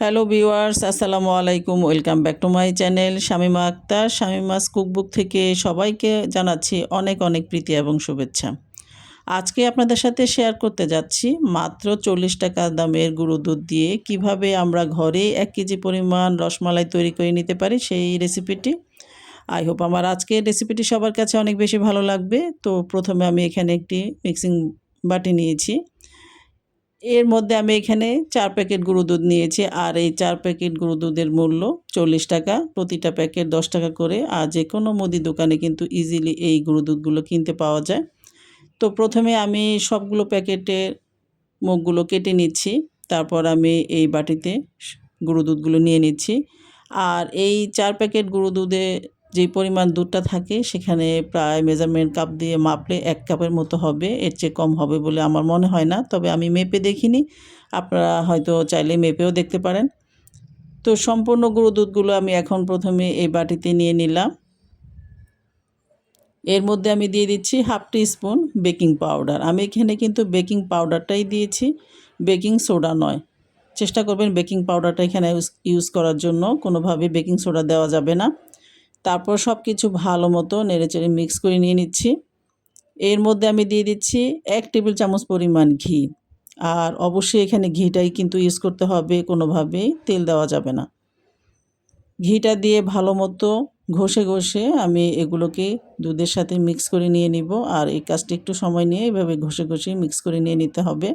Hello viewers, আসসালামু আলাইকুম। Welcome back to my channel Shamima Akhtar. Shamima's cookbook থেকে সবাইকে জানাচ্ছি অনেক অনেক প্রীতি এবং শুভেচ্ছা। আজকে আপনাদের সাথে শেয়ার করতে যাচ্ছি মাত্র চল্লিশ টাকা দামের গুঁড়ো দুধ দিয়ে কীভাবে আমরা ঘরে এক কেজি পরিমাণ রসমালাই তৈরি করে নিতে পারি সেই রেসিপিটি। আই হোপ আমার আজকের রেসিপিটি সবার কাছে অনেক বেশি ভালো লাগবে। তো প্রথমে আমি এখানে একটি মিক্সিং বাটি নিয়েছি। এর মধ্যে আমি এখানে চার প্যাকেট গুঁড়ো দুধ নিয়েছি, আর এই চার প্যাকেট গুঁড়ো দুধের মূল্য চল্লিশ টাকা। প্রতিটা প্যাকেট দশ টাকা করে, আর যে কোনো মুদি দোকানে কিন্তু ইজিলি এই গুঁড়ো দুধগুলো কিনতে পাওয়া যায়। তো প্রথমে আমি সবগুলো প্যাকেটের মুখগুলো কেটে নিচ্ছি, তারপর আমি এই বাটিতে গুঁড়ো দুধগুলো নিয়ে নিচ্ছি। আর এই চার প্যাকেট গুঁড়ো দুধে যে পরিমাণ দুধটা থাকে সেখানে প্রায় মেজারমেন্ট কাপ দিয়ে মাপলে এক কাপের মতো হবে, এর চেয়ে কম হবে বলে আমার মনে হয় না। তবে আমি মেপে দেখিনি, আপনারা হয়তো চাইলে মেপেও দেখতে পারেন। তো সম্পূর্ণ গুঁড়ো দুধগুলো আমি এখন প্রথমে এই বাটিতে নিয়ে নিলাম। এর মধ্যে আমি দিয়ে দিচ্ছি half teaspoon baking powder. আমি এখানে কিন্তু বেকিং পাউডারটাই দিয়েছি, বেকিং সোডা নয়। চেষ্টা করবেন বেকিং পাউডারটা এখানে ইউজ করার জন্য, কোনোভাবে বেকিং সোডা দেওয়া যাবে না। তারপর সব কিছু ভালো মতো নেড়েচেড়ে মিক্স করে নিয়ে নিচ্ছি। এর মধ্যে আমি দিয়ে দিচ্ছি এক টেবিল চামচ পরিমাণ ঘি। আর অবশ্যই এখানে ঘিটাই কিন্তু ইউজ করতে হবে, কোনোভাবেই তেল দেওয়া যাবে না। ঘিটা দিয়ে ভালো মতো ঘষে ঘষে আমি এগুলোকে দুধের সাথে মিক্স করে নিয়ে নিব। আর এই কাজটি একটু সময় নিয়ে এভাবে ঘষে ঘষে মিক্স করে নিয়ে নিতে হবে।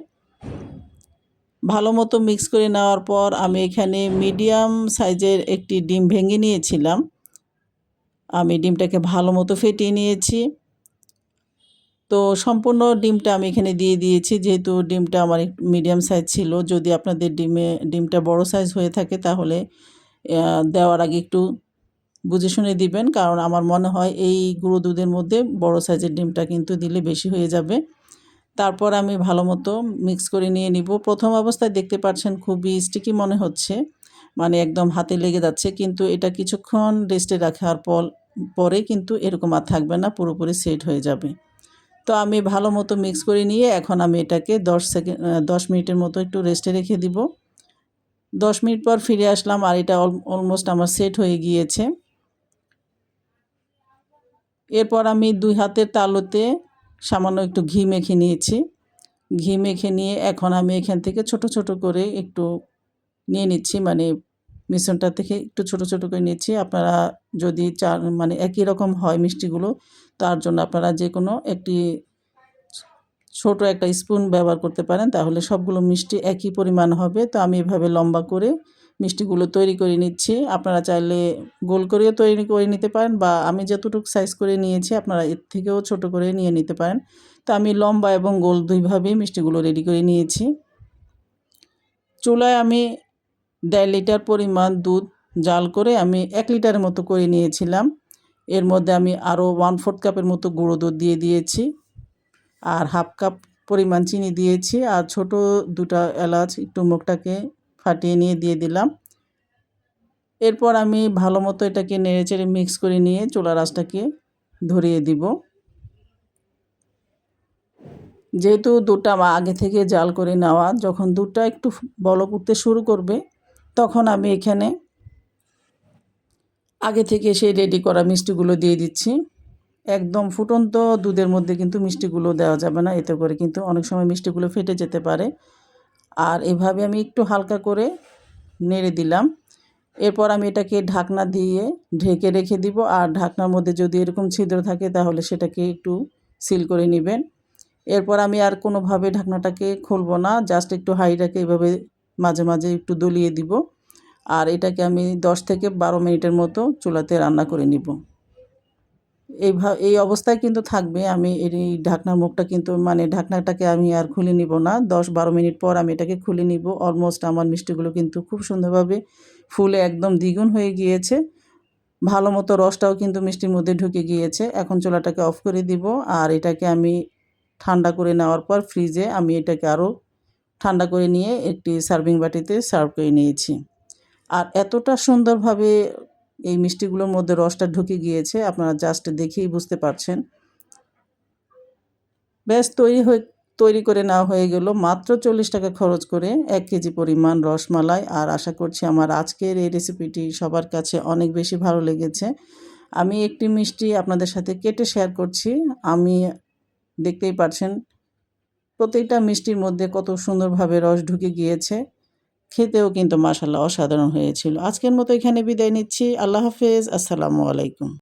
ভালো মতো মিক্স করে নেওয়ার পর আমি এখানে মিডিয়াম সাইজের একটি ডিম ভেঙে নিয়েছিলাম। আমি ডিমটাকে ভালো মতো ফেটিয়ে নিয়েছি। তো সম্পূর্ণ ডিমটা আমি এখানে দিয়ে দিয়েছি। যেহেতু ডিমটা আমার মিডিয়াম সাইজ ছিল, যদি আপনাদের ডিমে, ডিমটা বড় সাইজ হয়ে থাকে তাহলে দেওয়ার আগে একটু বুঝে শুনে দিবেন। কারণ আমার মনে হয় এই গুঁড়ো দুধের মধ্যে বড় সাইজের ডিমটা কিন্তু দিলে বেশি হয়ে যাবে। তারপর আমি ভালো মতো মিক্স করে নিয়ে নিব। প্রথম অবস্থায় দেখতে পাচ্ছেন খুবই স্টিকি মনে হচ্ছে। মানে একদম হাতে লেগে যাচ্ছে। কিন্তু এটা কিছুক্ষণ রেস্টে রাখার পর পরে কিন্তু এরকম আর থাকবে না, পুরোপুরি সেট হয়ে যাবে। তো আমি ভালো মতো মিক্স করে নিয়ে এখন আমি এটাকে দশ সেকেন্ড দশ মিনিটের মতো একটু রেস্টে রেখে দিব। দশ মিনিট পর ফিরে আসলাম আর এটা অলমোস্ট আমার সেট হয়ে গিয়েছে। এরপর আমি দুই হাতের তালুতে সামান্য একটু ঘি মেখে নিয়েছি। ঘি মেখে নিয়ে এখন আমি এখান থেকে ছোট ছোট করে একটু নিয়ে নিচ্ছি মানে মিশ্রণটা থেকে একটু ছোট ছোট করে নিচ্ছি। আপনারা যদি চার মানে একই রকম হয় মিষ্টিগুলো, তার জন্য আপনারা যে কোনো একটি ছোট একটা স্পুন ব্যবহার করতে পারেন, তাহলে সবগুলো মিষ্টি একই পরিমাণ হবে। তো আমি এভাবে লম্বা করে মিষ্টিগুলো তৈরি করে নিচ্ছি। আপনারা চাইলে গোল করেও তৈরি করে নিতে পারেন বা আমি যতটুকু সাইজ করে নিয়েছি, আপনারা এর থেকেও ছোট করে নিয়ে নিতে পারেন। তো আমি লম্বা এবং গোল দুইভাবেই মিষ্টিগুলো রেডি করে নিয়েছি। চুলায় আমি দেড় লিটার পরিমাণ দুধ জাল করে আমি এক লিটারের মতো করে নিয়েছিলাম। এর মধ্যে আমি আরও ওয়ান ফোর্থ কাপের মতো গুঁড়ো দুধ দিয়ে দিয়েছি আর হাফ কাপ পরিমাণ চিনি দিয়েছি আর ছোট দুটা এলাচ একটু মুখটাকে ফাটিয়ে নিয়ে দিয়ে দিলাম। এরপর আমি ভালো মতো এটাকে নেড়েচেড়ে মিক্স করে নিয়ে চোলা রাসটাকে ধরিয়ে দিব। যেহেতু দুধটা আগে থেকে জাল করে নেওয়া, যখন দুধটা একটু বলক উঠতে শুরু করবে তখন আমি এখানে আগে থেকে সেই রেডি করা মিষ্টিগুলো দিয়ে দিচ্ছি। একদম ফুটন্ত দুধের মধ্যে কিন্তু মিষ্টিগুলো দেওয়া যাবে না। এতে করে কিন্তু অনেক সময় মিষ্টিগুলো ফেটে যেতে পারে। আর এভাবে আমি একটু হালকা করে নেড়ে দিলাম। এরপর আমি এটাকে ঢাকনা দিয়ে ঢেকে রেখে দিব। আর ঢাকনার মধ্যে যদি এরকম ছিদ্র থাকে তাহলে সেটাকে একটু সিল করে নেবেন। এরপর আমি আর কোনোভাবে ঢাকনাটাকে খুলবো না। জাস্ট একটু হাইটাকে এভাবে মাঝে মাঝে একটু দলিয়ে দিব। আর এটাকে আমি 10 থেকে বারো মিনিটের মতো চুলাতে রান্না করে নিব। এইভাবে এই অবস্থায় কিন্তু থাকবে। আমি এই ঢাকনার মুখটা কিন্তু মানে ঢাকনাটাকে আমি আর খুলে নিব না। দশ বারো মিনিট পর আমি এটাকে খুলে নিব। অলমোস্ট আমার মিষ্টিগুলো কিন্তু খুব সুন্দরভাবে ফুলে একদম দ্বিগুণ হয়ে গিয়েছে। ভালো মতো রসটাও কিন্তু মিষ্টির মধ্যে ঢুকে গিয়েছে। এখন চুলাটাকে অফ করে দিব। আর এটাকে আমি ঠান্ডা করে নেওয়ার পর ফ্রিজে আমি এটাকে আরও ঠান্ডা করে নিয়ে একটি সার্ভিং বাটিতে সার্ভ করে নিয়েছি। আর এতটা সুন্দরভাবে এই মিষ্টিগুলোর মধ্যে রসটা ঢুকে গিয়েছে, আপনারা জাস্ট দেখেই বুঝতে পারছেন। ব্যাস, তৈরি হয়ে, তৈরি করে নেওয়া হয়ে গেল। মাত্র চল্লিশ টাকা খরচ করে এক কেজি পরিমাণ রসমালাই। আর আশা করছি আমার আজকের এই রেসিপিটি সবার কাছে অনেক বেশি ভালো লেগেছে। আমি একটি মিষ্টি আপনাদের সাথে কেটে শেয়ার করছি। আমি দেখতেই পাচ্ছেন প্রত্যেকটা মিষ্টির মধ্যে কত সুন্দরভাবে রস ঢুকে গিয়েছে। খেতেও কিন্তু মাসাল্লাহ অসাধারণ হয়েছিল। আজকের মতো এখানে বিদায় নিচ্ছি। আল্লাহ হাফেজ। আসসালামু আলাইকুম।